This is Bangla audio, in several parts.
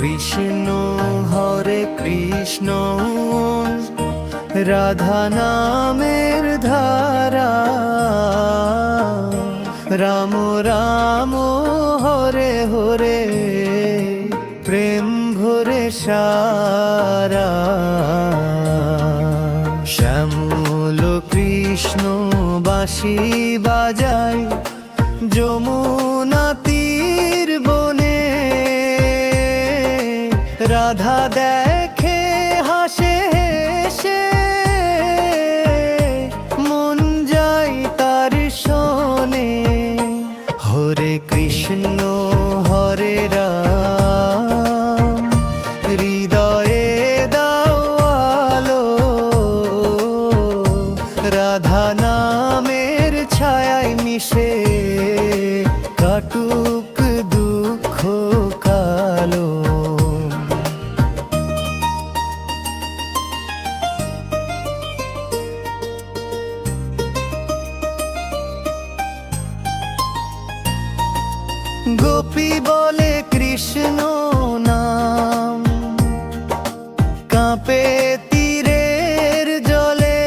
কৃষ্ণ, হরে কৃষ্ণ, রাধা নামের ধারা। রাম রাম, হরে হরে, প্রেম ভরে সারা। শ্যামল কৃষ্ণ বাঁশি বাজায় যমুনা রাধা দেখে হাসে হেসে মন যাই তার শোনে হরে কৃষ্ণ, হরে রাম। হৃদয়ে দাও আলো। রাধা নামের ছায়ায় মিশে। কাটুক গোপী বলে কৃষ্ণ নাম। কাঁপে তীরের জলে।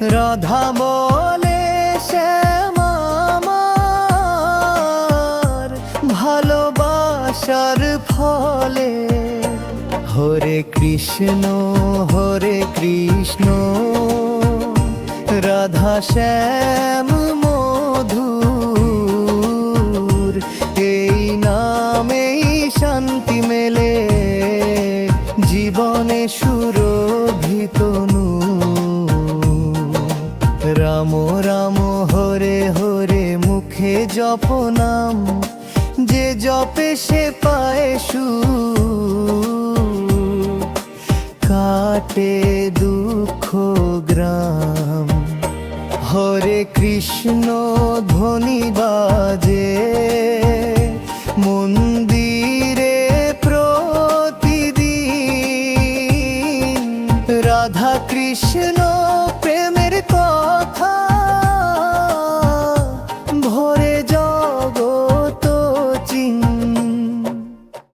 রাধা বলে শ্যামার ভালোবাসার ফলে। হরে কৃষ্ণ হরে কৃষ্ণ। রাধা শ্যাম মধুর নামেই শান্তি মেলে, জীবনে সুরভিত রাম রাম, হরে হরে, মুখে জপ নাম, যে জপে সে পায় সু কাটে দুঃখ গ্রাম, হরে কৃষ্ণ ধ্বনি বাজে। কৃষ্ণ